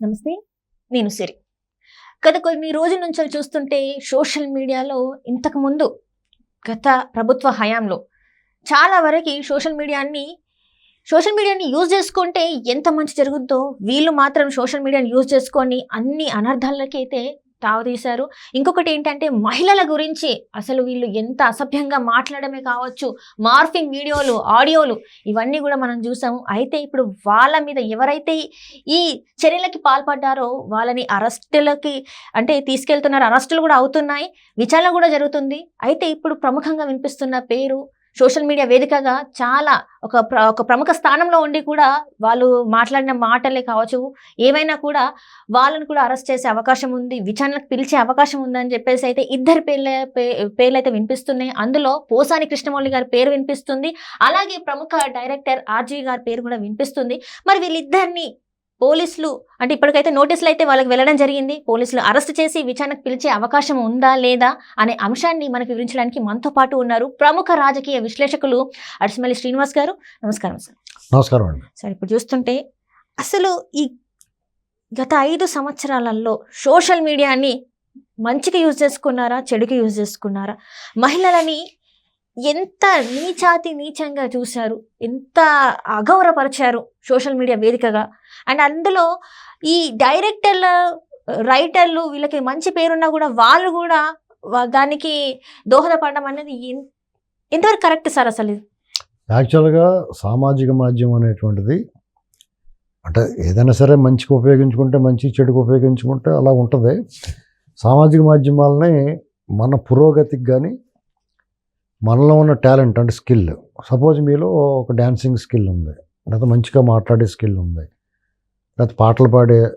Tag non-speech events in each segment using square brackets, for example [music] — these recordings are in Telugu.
నమస్తే నేను సిరి. గత కొన్ని రోజుల నుంచి చూస్తుంటే సోషల్ మీడియాలో ఇంతకుముందు గత ప్రభుత్వ హయాంలో చాలా వరకు సోషల్ మీడియాని సోషల్ మీడియాని యూజ్ చేసుకుంటే ఎంత మంచి జరుగుద్దో వీళ్ళు మాత్రం సోషల్ మీడియాని యూజ్ చేసుకొని అన్ని అనర్థాలకైతే తావదీశారు ఇంకొకటి ఏంటంటే మహిళల గురించి అసలు వీళ్ళు ఎంత అసభ్యంగా మాట్లాడమే కావచ్చు. మార్ఫింగ్ వీడియోలు ఆడియోలు ఇవన్నీ కూడా మనం చూసాము. అయితే ఇప్పుడు వాళ్ళ మీద ఎవరైతే ఈ చర్యలకి పాల్పడ్డారో వాళ్ళని అరెస్టులకి అంటే తీసుకెళ్తున్నారు. అరెస్టులు కూడా అవుతున్నాయి. విచారణ కూడా జరుగుతుంది. అయితే ఇప్పుడు ప్రముఖంగా వినిపిస్తున్న పేరు సోషల్ మీడియా వేదికగా చాలా ఒక ప్ర ఒక ప్రముఖ స్థానంలో ఉండి కూడా వాళ్ళు మాట్లాడిన మాటలే కావచ్చు ఏవైనా కూడా వాళ్ళని కూడా అరెస్ట్ చేసే అవకాశం ఉంది విచారణకు పిలిచే అవకాశం ఉందని చెప్పేసి అయితే ఇద్దరు పేర్ల పే- పేర్లు అయితే వినిపిస్తున్నాయి. అందులో పోసాని కృష్ణమౌళి గారి పేరు వినిపిస్తుంది. అలాగే ప్రముఖ డైరెక్టర్ ఆర్జీ గారి పేరు కూడా వినిపిస్తుంది. మరి వీళ్ళిద్దరిని పోలీసులు అంటే ఇప్పటికైతే నోటీసులు అయితే వాళ్ళకి వెళ్ళడం జరిగింది. పోలీసులు అరెస్ట్ చేసి విచారణకు పిలిచే అవకాశం ఉందా లేదా అనే అంశాన్ని మనకు వివరించడానికి మనతో పాటు ఉన్నారు ప్రముఖ రాజకీయ విశ్లేషకులు అడిసిమల్లి శ్రీనివాస్ గారు. నమస్కారం సార్. నమస్కారం అండి. సార్ ఇప్పుడు చూస్తుంటే అసలు ఈ గత ఐదు సంవత్సరాలలో సోషల్ మీడియాని మంచికి యూజ్ చేసుకున్నారా చెడుకి యూజ్ చేసుకున్నారా? మహిళలని ఎంత నీచాతి నీచంగా చూశారు ఎంత అగౌరవపరిచారు సోషల్ మీడియా వేదికగా. అండ్ అందులో ఈ డైరెక్టర్ల రైటర్లు వీళ్ళకి మంచి పేరున్నా కూడా వాళ్ళు కూడా దానికి దోహదపడడం అనేది ఎంతవరకు కరెక్ట్ సార్ అసలు ఇది? యాక్చువల్గా సామాజిక మాధ్యమం అనేటువంటిది అంటే ఏదైనా సరే మంచికి ఉపయోగించుకుంటే మంచి చెడుకు ఉపయోగించుకుంటే అలా ఉంటుంది. సామాజిక మాధ్యమాలని మన పురోగతికి కానీ మనలో ఉన్న టాలెంట్ అంటే స్కిల్. సపోజ్ మీలో ఒక డ్యాన్సింగ్ స్కిల్ ఉంది. లేదా మంచిగా మాట్లాడే స్కిల్ ఉంది. లేదా పాటలు పాడే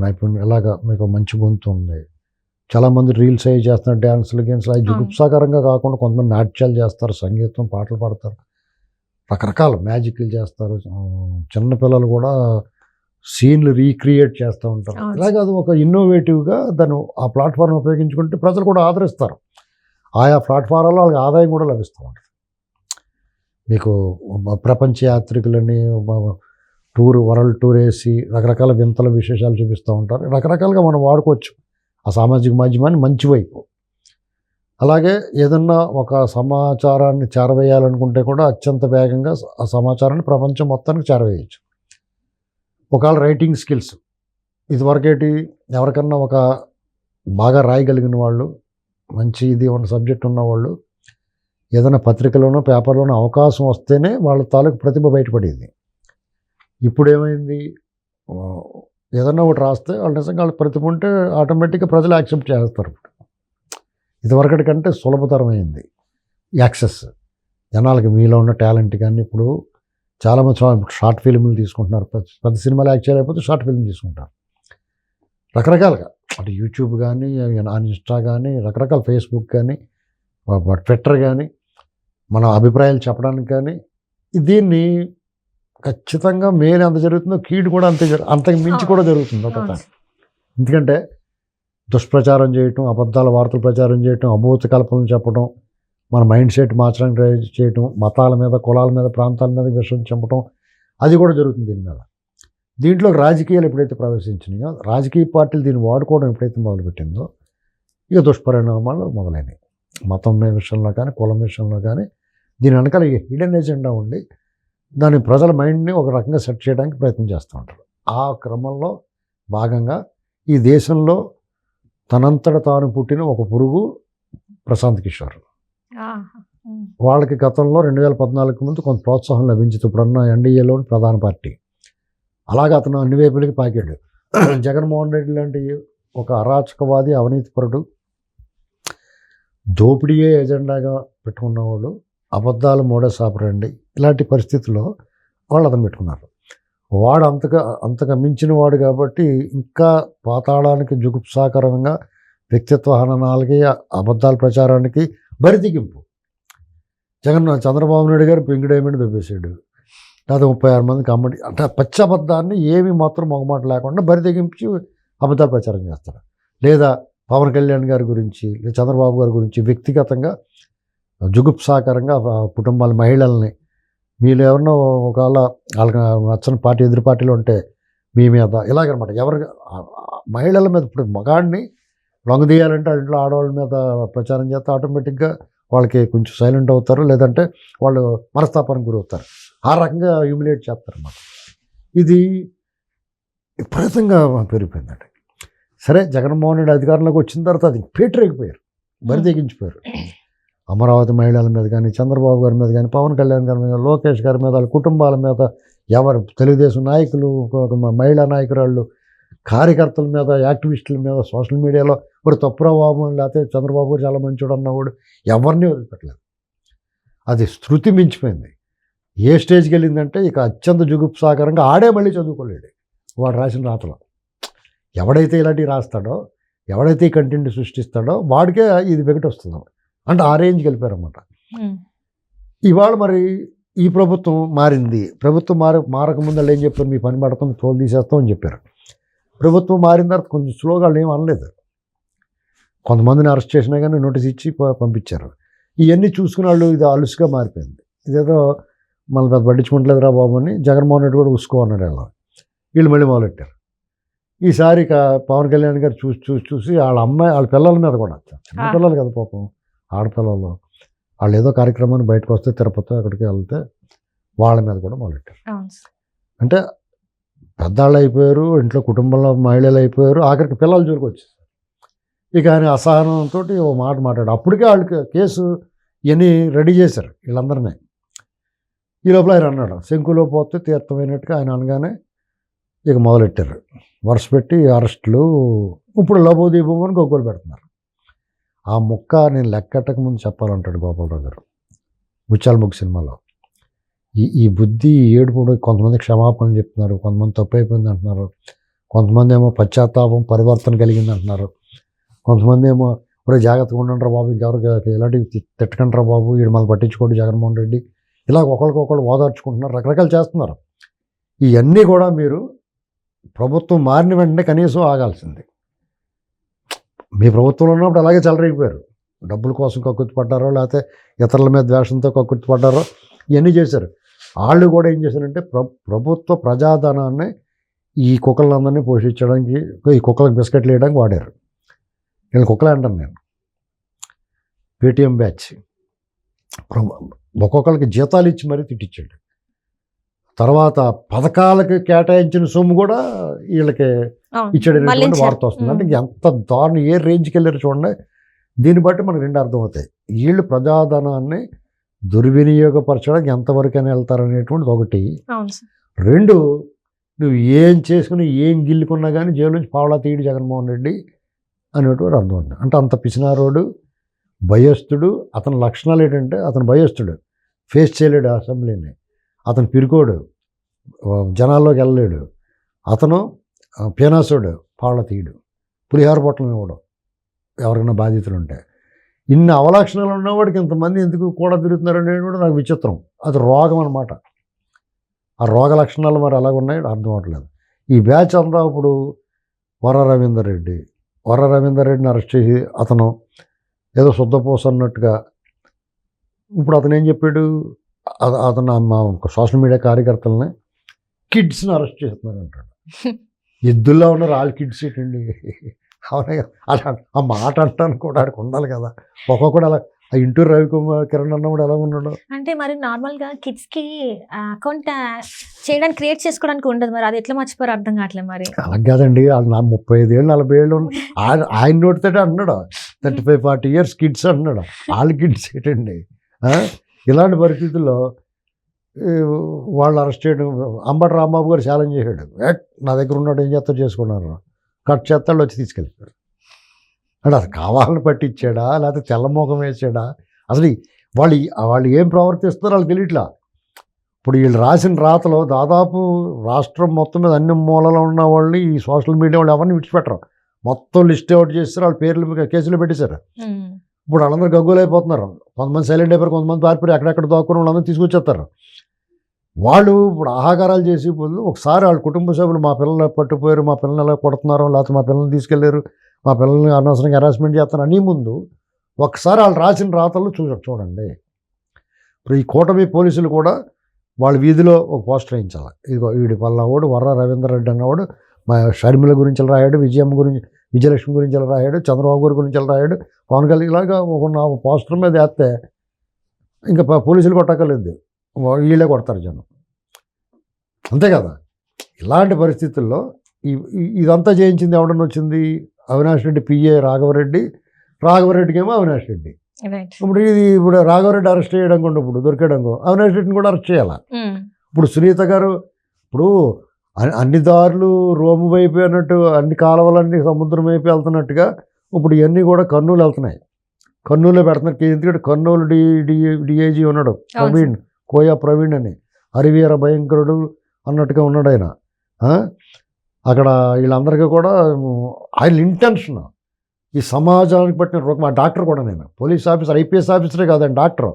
నైపుణ్యం ఇలాగా మీకు మంచి గొంతు ఉంది. చాలామంది రీల్స్ అవి చేస్తున్నారు డ్యాన్సులు గేమ్స్ అవి జుగుప్సాకరంగా కాకుండా కొంతమంది నాట్యాలు చేస్తారు సంగీతం పాటలు పాడతారు. రకరకాల మ్యాజిక్లు చేస్తారు. చిన్నపిల్లలు కూడా సీన్లు రీక్రియేట్ చేస్తూ ఉంటారు. అలాగే అది ఒక ఇన్నోవేటివ్గా దాన్ని ఆ ప్లాట్ఫామ్ ఉపయోగించుకుంటే ప్రజలు కూడా ఆదరిస్తారు. ఆయా ప్లాట్ఫారాల్లో వాళ్ళకి ఆదాయం కూడా లభిస్తూ ఉంటుంది. మీకు ప్రపంచ యాత్రికులని టూర్ వరల్డ్ టూర్ వేసి రకరకాల వింతల విశేషాలు చూపిస్తూ ఉంటారు. రకరకాలుగా మనం వాడుకోవచ్చు. ఆ సామాజిక మాధ్యమాన్ని మంచి వైపు అలాగే ఏదన్నా ఒక సమాచారాన్ని చేరవేయాలనుకుంటే కూడా అత్యంత వేగంగా ఆ సమాచారాన్ని ప్రపంచం మొత్తానికి చేరవేయచ్చు. ఒకవేళ రైటింగ్ స్కిల్స్ ఇదివరకేటి ఎవరికన్నా ఒక బాగా రాయగలిగిన వాళ్ళు మంచి ఇది ఉన్న సబ్జెక్ట్ ఉన్నవాళ్ళు ఏదైనా పత్రికలోనో పేపర్లోనో అవకాశం వస్తేనే వాళ్ళ తాలూకు ప్రతిభ బయటపడేది. ఇప్పుడు ఏమైంది ఏదన్నా ఒకటి రాస్తే వాళ్ళు నిజంగా వాళ్ళ ప్రతిభ ఉంటే ఆటోమేటిక్గా ప్రజలు యాక్సెప్ట్ చేస్తారు. ఇప్పుడు ఇదివరకటి కంటే సులభతరమైంది యాక్సెస్. జనాలకి మీలో ఉన్న టాలెంట్ కానీ ఇప్పుడు చాలామంది షార్ట్ ఫిల్మ్లు తీసుకుంటున్నారు. పెద్ద- పెద్ద సినిమాలు యాక్ట్ చేయలేకపోతే షార్ట్ ఫిల్మ్ తీసుకుంటారు. రకరకాలుగా. అంటే యూట్యూబ్ కానీ ఆన్ ఇన్స్టా కానీ రకరకాల ఫేస్బుక్ కానీ ట్విట్టర్ కానీ మన అభిప్రాయాలు చెప్పడానికి కానీ దీన్ని ఖచ్చితంగా మేలు ఎంత జరుగుతుందో కీడు కూడా అంతే జరు అంతకు మించి కూడా జరుగుతుంది ఒక. ఎందుకంటే దుష్ప్రచారం చేయటం అబద్ధాల వార్తలు ప్రచారం చేయటం అభూత కల్పనలు చెప్పడం మన మైండ్ సెట్ మార్చడానికి చేయటం మతాల మీద కులాల మీద ప్రాంతాల మీద విషయం చంపటం అది కూడా జరుగుతుంది దీని మీద దీంట్లో రాజకీయాలు ఎప్పుడైతే ప్రవేశించినాయో రాజకీయ పార్టీలు దీన్ని వాడుకోవడం ఎప్పుడైతే మొదలుపెట్టిందో ఇక దుష్పరిణామాలు మొదలైనవి మతం విషయంలో కానీ కులం విషయంలో కానీ దీని వెనకాల హిడెన్ ఎజెండా ఉండి దాని ప్రజల మైండ్ని ఒక రకంగా సెట్ చేయడానికి ప్రయత్నం చేస్తూ ఉంటారు. ఆ క్రమంలో భాగంగా ఈ దేశంలో తనంతట తాను పుట్టిన ఒక పురుగు ప్రశాంత్ కిషోర్. వాళ్ళకి గతంలో రెండు వేల పద్నాలుగు ముందు కొంత ప్రోత్సాహం లభించింది. ఇప్పుడున్న ఎన్డీఏలోని ప్రధాన పార్టీ. అలాగే అతను అన్ని వైపులకి పాకాడు. జగన్మోహన్ రెడ్డి లాంటి ఒక అరాచకవాది అవినీతిపరుడు దోపిడీయే ఎజెండాగా పెట్టుకున్నవాడు అబద్ధాలు మూడే సాపరండి. ఇలాంటి పరిస్థితుల్లో వాళ్ళు అతను పెట్టుకున్నారు. వాడు అంతగా అంతగా మించిన వాడు కాబట్టి ఇంకా పాతాళానికి జుగుప్సాకరంగా వ్యక్తిత్వ హననాలకి అబద్ధాల ప్రచారానికి బరిదిగింపు జగన్ చంద్రబాబు నాయుడు గారు పింక్ దొబ్బేశాడు. లేదా ముప్పై ఆరు మందికి అమ్మడి అంటే పచ్చబద్ధాన్ని ఏమీ ఏమి మాత్రం మొగమాట లేకుండా బరితెగించి అబద్ధాలు ప్రచారం చేస్తారు. లేదా పవన్ కళ్యాణ్ గారి గురించి లేదా చంద్రబాబు గారి గురించి వ్యక్తిగతంగా జుగుప్సాకరంగా కుటుంబాల మహిళల్ని మీరు ఎవరినో ఒకవేళ వాళ్ళకి నచ్చని పార్టీ ఎదురు పార్టీలు ఉంటే మీ మీద ఇలాగనమాట. ఎవరి మహిళల మీద ఇప్పుడు మగాడిని లొంగదీయాలంటే ఇంట్లో ఆడవాళ్ళ మీద ప్రచారం చేస్తే ఆటోమేటిక్గా వాళ్ళకి కొంచెం సైలెంట్ అవుతారు. లేదంటే వాళ్ళు మనస్తాపానికి గురవుతారు. ఆ రకంగా హ్యూమిలేట్ చేస్తారు అన్నమాట ఇది విపరీతంగా పెరిగిపోయిందండి. సరే జగన్మోహన్ రెడ్డి అధికారంలోకి వచ్చిన తర్వాత అది పేటరేగిపోయారు. బరిదెగించిపోయారు అమరావతి మహిళల మీద కానీ చంద్రబాబు గారి మీద కానీ పవన్ కళ్యాణ్ గారి మీద లోకేష్ గారి మీద వాళ్ళ కుటుంబాల మీద ఎవరు తెలుగుదేశం నాయకులు మహిళా నాయకురాళ్ళు కార్యకర్తల మీద యాక్టివిస్టుల మీద సోషల్ మీడియాలో ఇప్పుడు తప్పురా బాబు అని లేకపోతే చంద్రబాబు గారు చాలా మంచోడు అన్నవాడు ఎవరిని వదిలిపెట్టలేదు. అది శృతి మించిపోయింది. ఏ స్టేజ్కి వెళ్ళిందంటే ఇక అత్యంత జుగుప్సాకరంగా ఆడే మళ్ళీ చదువుకోలేడు. వాడు రాసిన రాతలో. ఎవడైతే ఇలాంటివి రాస్తాడో ఎవడైతే ఈ కంటెంట్ సృష్టిస్తాడో వాడికే ఇది వెగటి వస్తుంది. అంటే ఆ రేంజ్కి వెళ్ళిపోయారన్నమాట. ఇవాళ మరి ఈ ప్రభుత్వం మారింది. ప్రభుత్వం మార మారకముందు వాళ్ళు ఏం చెప్పారు? మీ పని పడతాం తోలు తీసేస్తాం అని చెప్పారు. ప్రభుత్వం మారిన తర్వాత కొంచెం స్లోగా వాళ్ళు ఏం అనలేదు. కొంతమందిని అరెస్ట్ చేసినా కానీ నోటీస్ ఇచ్చి పంపించారు. ఇవన్నీ చూసుకున్న వాళ్ళు ఇది అలుసుగా మారిపోయింది. ఇదేదో మన పెద్ద పట్టించుకుంటలేదురా బాబు అని జగన్మోహన్ రెడ్డి కూడా ఉసుకో అన్నాడు వాళ్ళు వీళ్ళు మళ్ళీ మొదలెట్టారు. ఈసారి ఇక పవన్ కళ్యాణ్ గారు చూసి చూసి చూసి వాళ్ళ అమ్మాయి వాళ్ళ పిల్లల మీద కూడా చిన్న. పిల్లలు కదా పాపం ఆడపిల్లలు. వాళ్ళు ఏదో కార్యక్రమాన్ని బయటకు వస్తే తిరుపతి అక్కడికి వెళ్తే వాళ్ళ మీద కూడా మొదలెట్టారు. అంటే పెద్దాళ్ళు అయిపోయారు ఇంట్లో కుటుంబంలో మహిళలు అయిపోయారు ఆఖరికి పిల్లల జోలికి వచ్చేసారు. ఇక ఆయన అసహనంతో ఓ మాట మాట్లాడు అప్పటికే వాళ్ళకి కేసు ఇవన్నీ రెడీ చేశారు వీళ్ళందరినీ. ఈ లోపల ఆయన అన్నాడు శంకులో పోతే తీర్థమైనట్టుగా ఆయన అనగానే ఇక మొదలెట్టారు. వరుస పెట్టి అరెస్టులు ఇప్పుడు లబోదీపం అని గొగ్గోలు పెడుతున్నారు. ఆ ముక్క నేను లెక్కట్టక ముందు చెప్పాలంటాడు గోపాలరావు గారు ముత్యాల ముగ్గు సినిమాలో. ఈ ఈ బుద్ధి ఈ ఏడుపు కొంతమంది క్షమాపణ చెప్తున్నారు కొంతమంది తప్పు అయిపోయింది అంటున్నారు కొంతమంది ఏమో పశ్చాత్తాపం పరివర్తన కలిగింది అంటున్నారు కొంతమంది ఏమో ఒరే జాగ్రత్తగా ఉండండి బాబు ఇంకెవరికి ఎలాంటివి తి- తిట్టకండి బాబు వీడు మళ్ళీ పట్టించుకోండి జగన్మోహన్ రెడ్డి ఇలా ఒకరికొకరు ఓదార్చుకుంటున్నారు రకరకాలు చేస్తున్నారు. ఇవన్నీ కూడా మీరు ప్రభుత్వం మారిన వెంటనే కనీసం ఆగాల్సింది. మీ ప్రభుత్వంలో ఉన్నప్పుడు అలాగే చెలరైపోయారు డబ్బుల కోసం కక్కుర్తిపడ్డారో లేకపోతే ఇతరుల మీద ద్వేషంతో కక్కుర్తిపడ్డారో ఇవన్నీ చేశారు. వాళ్ళు కూడా ఏం చేశారంటే ప్ర ప్రభుత్వ ప్రజాధనాన్ని ఈ కుక్కలందరినీ పోషించడానికి ఈ కుక్కలకు బిస్కెట్లు వేయడానికి వాడారు. నేను కుక్కలే అంటాను నేను. Paytm batch. ఒక్కొక్కరికి జీతాలు ఇచ్చి మరీ తిట్టించాడు తర్వాత పథకాలకు కేటాయించిన సొమ్ము కూడా వీళ్ళకి. ఇచ్చాడనేటువంటి. వార్త వస్తుంది అంటే. ఎంత దారుణం ఏ రేంజ్కి వెళ్ళారు చూడండి దీన్ని బట్టి మనకు రెండు అర్థమవుతాయి వీళ్ళు ప్రజాధనాన్ని దుర్వినియోగపరచడానికి ఎంతవరకైనా వెళ్తారనేటువంటిది ఒకటి. రెండు నువ్వు ఏం చేసుకుని ఏం గిల్లుకున్నా కానీ జైలు నుంచి పావలా తీయడు జగన్మోహన్ రెడ్డి అనేటువంటి అర్థం ఉంది అంటే అంత పిసినారోడు భయస్థుడు అతని లక్షణాలు ఏంటంటే అతను భయస్థుడు. ఫేస్ చేయలేడు అసెంబ్లీని. అతను పిరుకోడు. జనాల్లోకి వెళ్ళలేడు. అతను పేనాసుడు పావలా తీయడు. పులిహార పొట్టలు ఇవ్వడం ఎవరికైనా బాధితులు ఉంటే. ఇన్ని అవలక్షణాలు ఉన్నవాడికి ఇంతమంది ఎందుకు కూడా తిరుగుతున్నారు అనేది కూడా నాకు విచిత్రం. అది రోగం అనమాట ఆ రోగ లక్షణాలు మరి అలాగ ఉన్నాయో అర్థం అవ్వట్లేదు. ఈ బ్యాచ్ అంతా ఇప్పుడు వర రవీందర్ రెడ్డి. వర రవీందర్ రెడ్డిని అరెస్ట్ చేసి అతను ఏదో శుద్ధపోస అన్నట్టుగా. ఇప్పుడు అతను ఏం చెప్పాడు? అత- అతను మా సోషల్ మీడియా కార్యకర్తలని కిడ్స్ని అరెస్ట్ చేస్తున్నారు అంటాడు [laughs] ఎద్దుల్లో ఉన్నారు వాళ్ళ కిడ్స్ ఏంటండి? అవునా అలా ఆ మాట అంటాను కూడా ఆడికి ఉండాలి కదా. ఒక్కొక్కడు అలా ఆ ఇంటూరు రవికుమార్ కిరణ్ అన్నవాడు ఎలా ఉన్నాడు? అంటే మరి నార్మల్గా కిడ్స్కి అకౌంట్ చేయడానికి క్రియేట్ చేసుకోవడానికి ఉండదు మరి. అది ఎట్లా మర్చిపోయారు అర్థం కావట్లేదు మరి. అలా కాదండి. వాళ్ళు నా ముప్పై ఐదు ఏళ్ళు నలభై ఏళ్ళు [laughs] ఆయన ఆయన నోటితోటే అంటున్నాడు thirty five forty years kids అంటున్నాడు ఆల్ కిడ్స్ ఏంటండి? ఇలాంటి పరిస్థితుల్లో వాళ్ళు అరెస్ట్ చేయడం అంబటి రాంబాబు గారు ఛాలెంజ్ చేశాడు. నా దగ్గర ఉన్నాడు ఏం చేస్తా చేసుకున్నారు కట్ చేస్తాడు వచ్చి తీసుకెళ్ళిపోయాడు అంటే అది కావాలని పట్టించాడా? లేకపోతే తెల్లమోకం వేసాడా? అసలు వాళ్ళు వాళ్ళు ఏం ప్రవర్తిస్తున్నారో వాళ్ళకి తెలియట్లా. ఇప్పుడు వీళ్ళు రాసిన రాతలో దాదాపు రాష్ట్రం మొత్తం మీద అన్ని మూలలో ఉన్న వాళ్ళని ఈ సోషల్ మీడియా వాళ్ళు ఎవరిని విడిచిపెట్టరు. మొత్తం లిస్ట్ అవుట్ చేస్తారు వాళ్ళ పేర్లు మీద కేసులు పెట్టేశారు. ఇప్పుడు వాళ్ళందరూ గగ్గులు అయిపోతున్నారు కొంతమంది సైలెంట్ అయిపోయారు కొంతమంది పారిపోయి ఎక్కడెక్కడ దాక్కుని వాళ్ళందరూ తీసుకొచ్చేస్తారు. వాళ్ళు ఇప్పుడు ఆహాకారాలు చేసి బదులు ఒకసారి వాళ్ళ కుటుంబ సభ్యులు మా పిల్లలు పట్టుపోయారు మా పిల్లలు ఎలా కొడుతున్నారు లేకపోతే మా పిల్లల్ని తీసుకెళ్ళారు మా పిల్లల్ని అనవసరంగా హెరాస్మెంట్ చేస్తారు అని ముందు ఒకసారి వాళ్ళు రాసిన రాతలు చూ చూడండి. ఇప్పుడు ఈ కూటమి పోలీసులు కూడా వాళ్ళ వీధిలో ఒక పోస్టర్ వేయించాలి. ఇదిగో వీడి పల్లవాడు వర్ర రవీంద్ర రెడ్డి అన్నవాడు మా షర్మిల గురించి రాయాడు విజయమ్మ గురించి విజయలక్ష్మి గురించి ఇలా రాయాడు చంద్రబాబు గారి గురించి ఇలా రాయాడు. పవన్ కళ్యాణ్ ఇలాగా ఒక నా పోస్టర్ మీద వేస్తే ఇంకా పోలీసులు కొట్టక్కర్లేదు. వీళ్ళే కొడతారు జనం. అంతే కదా? ఇలాంటి పరిస్థితుల్లో ఇదంతా చేయించింది ఎవడన్నా వచ్చింది? అవినాష్ రెడ్డి పిఏ రాఘవరెడ్డి. రాఘవరెడ్డికి ఏమో అవినాష్ రెడ్డి. ఇప్పుడు ఇది ఇప్పుడు రాఘవరెడ్డి అరెస్ట్ చేయడం కూడా ఇప్పుడు దొరికేయడం అవినాష్ రెడ్డిని కూడా అరెస్ట్ చేయాలి? ఇప్పుడు సునీత గారు ఇప్పుడు అన్ని- దారులు రోము వైపు అన్నట్టు అన్ని కాలువలన్నీ సముద్రం వైపు వెళ్తున్నట్టుగా ఇప్పుడు ఇవన్నీ కూడా కర్నూలు వెళ్తున్నాయి. కర్నూలులో పెడుతున్నారు. ఎందుకంటే కర్నూలు డి డి డిఐజీ ఉన్నాడు. ప్రవీణ్ కోయా ప్రవీణ్ అని. హరివీర భయంకరుడు అన్నట్టుగా ఉన్నాడు ఆయన. ఆ? అక్కడ వీళ్ళందరికీ కూడా ఆయన ఇంటెన్షన్. ఈ సమాజానికి పట్టిన రోగం మా డాక్టర్ కూడా నేను. పోలీస్ ఆఫీసర్ ఐపీఎస్ ఆఫీసరే కాదండి డాక్టర్.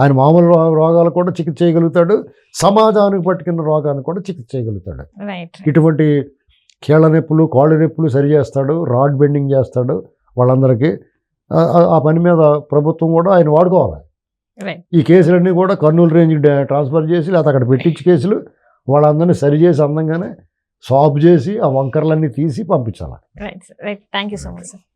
ఆయన మామూలు రోగాలు కూడా చికిత్స చేయగలుగుతాడు. సమాజానికి పట్టుకున్న రోగాన్ని కూడా చికిత్స చేయగలుగుతాడు. ఇటువంటి కీళ్ళ నొప్పులు కాళ్ళు నొప్పులు సరి చేస్తాడు. రాడ్ బెండింగ్ చేస్తాడు వాళ్ళందరికీ. ఆ- పని మీద ప్రభుత్వం కూడా ఆయన వాడుకోవాలి. ఈ కేసులన్నీ కూడా కర్నూలు రేంజ్కి డా- ట్రాన్స్ఫర్ చేసి లేకపోతే అక్కడ పెట్టించి కేసులు వాళ్ళందరినీ సరి చేసి అందంగానే సాఫ్ చేసి ఆ వంకర్లన్నీ తీసి పంపించాలి. Right right thank you so much sir